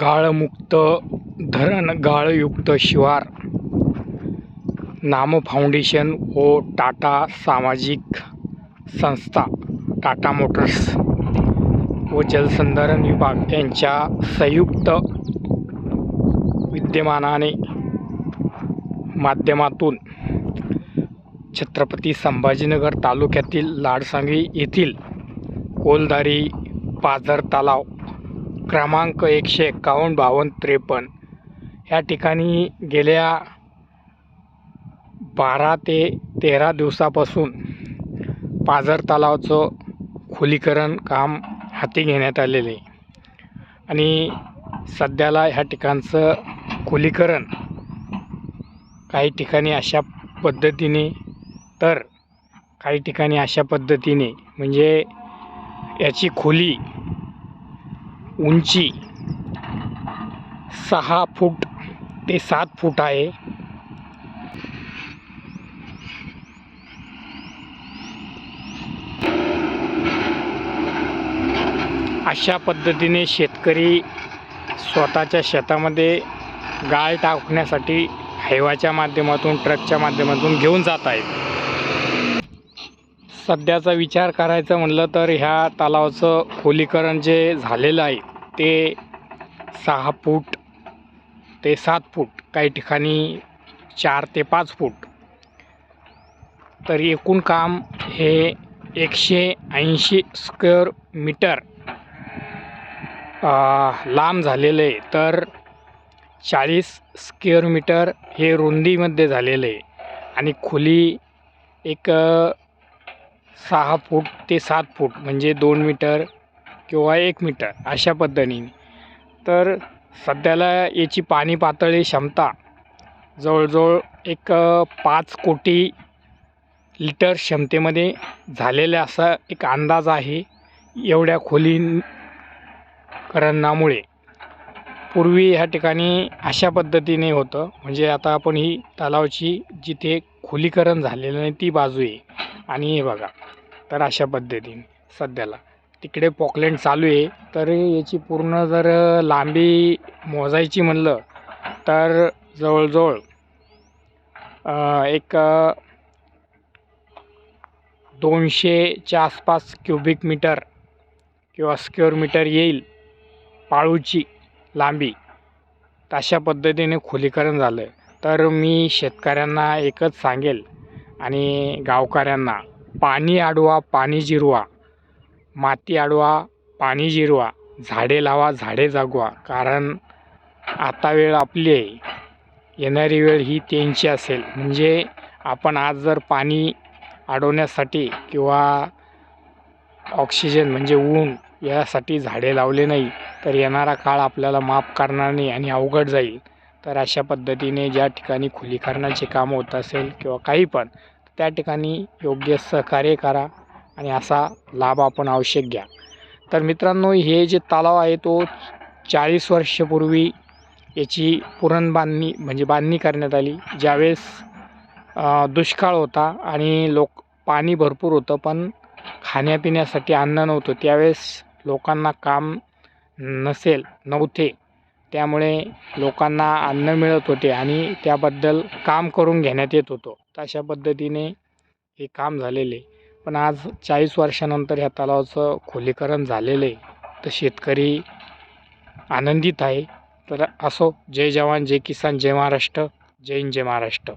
गाळमुक्त धरण गाळयुक्त शिवार. नाम फाउंडेशन व टाटा सामाजिक संस्था टाटा मोटर्स. व जलसंधारण विभाग यांच्या संयुक्त विद्यमानाने माध्यमातून छत्रपती संभाजीनगर तालुक्यातील लाडसांगवी येथील कोलदारी पाझर तलाव क्रमांक एकशे एक्कावन्न बावन्न त्रेपन्न. ह्या ठिकाणी गेल्या बारा ते तेरा दिवसापासून पाझर तलावाचं खोलीकरण काम हाती घेण्यात आलेले आणि सध्याला ह्या ठिकाणचं खोलीकरण काही ठिकाणी अशा पद्धतीने तर काही ठिकाणी अशा पद्धतीने म्हणजे याची खोली उंची सहा फूट ते सात फूट आहे. अशा पद्धतीने शेतकरी स्वतःच्या शेतामध्ये गाळ टाकण्यासाठी हैवाच्या माध्यमातून ट्रकच्या माध्यमातून घेऊन जात आहेत. सध्याचा विचार करायचा म्हणलं तर ह्या तलावाचं खोलीकरण जे झालेलं आहे ते सहा फूट ते सात फूट काही ठिकाणी चार ते पाच फूट. तर एकूण काम हे एकशे ऐंशी स्क्वेअर मीटर लांब झालेलं आहे. तर चाळीस स्क्वेअर मीटर हे रुंदीमध्ये झालेलं आहे. आणि खोली एक सहा फूट ते सात फूट म्हणजे दोन मीटर किंवा एक मीटर अशा पद्धतीने. तर सध्याला याची पाणी पातळी क्षमता जवळजवळ एक पाच कोटी लिटर क्षमतेमध्ये झालेला असा एक अंदाज आहे एवढ्या खोलीकरणामुळे. पूर्वी ह्या ठिकाणी अशा पद्धतीने होतं म्हणजे आता आपण ही तलावाची जिथे खोलीकरण झालेलं नाही ती बाजू आहे. आणि हे बघा तर अशा पद्धतीने सध्याला. तिकडे पॉकलेंड चालू आहे तर याची पूर्ण जर लांबी मोजायची म्हणलं तर जवळजवळ एक दोनशेच्या आसपास क्युबिक मीटर किंवा स्क्वेअर मीटर येईल पाळूची लांबी. अशा पद्धतीने खोलीकरण झालं तर मी शेतकऱ्यांना एकच सांगेल आणि गावकऱ्यांना पाणी अडवा पाणी जिरवा. माती अडवा पाणी जिरवा. झाडे लावा झाडे जगवा. कारण आता वेळ आपली आहे. येणारी वेळ ही त्यांची असेल. म्हणजे आपण आज जर पाणी अडवण्यासाठी किंवा ऑक्सिजन म्हणजे ऊन यासाठी झाडे लावले नाही तर येणारा काळ आपल्याला माफ करणार नाही आणि अवघड जाईल. तर अशा पद्धतीने ज्या ठिकाणी खुलीकरणाचे काम होत असेल किंवा काही पण त्या ठिकाणी योग्य सहकार्य करा आणि असा लाभ आपण आवश्यक घ्या. तर मित्रांनो हे जे तलाव आहे तो चाळीस वर्षापूर्वी याची पुरण बांधणी म्हणजे बांधणी करण्यात आली. ज्यावेळेस दुष्काळ होता आणि लोक पाणी भरपूर होतं पण खाण्यापिण्यासाठी अन्न नव्हतं. त्यावेळेस लोकांना काम नसेल नव्हते. त्यामुळे लोकांना अन्न मिळत होते आणि त्याबद्दल काम करून घेण्यात येत होतं. तर अशा पद्धतीने हे काम झालेले. पण आज चाळीस वर्षानंतर ह्या तलावाचं खोलीकरण झालेलं आहे. तर शेतकरी आनंदित आहे. तर असो. जय जवान जय किसान जय महाराष्ट्र जय हिंद जय महाराष्ट्र.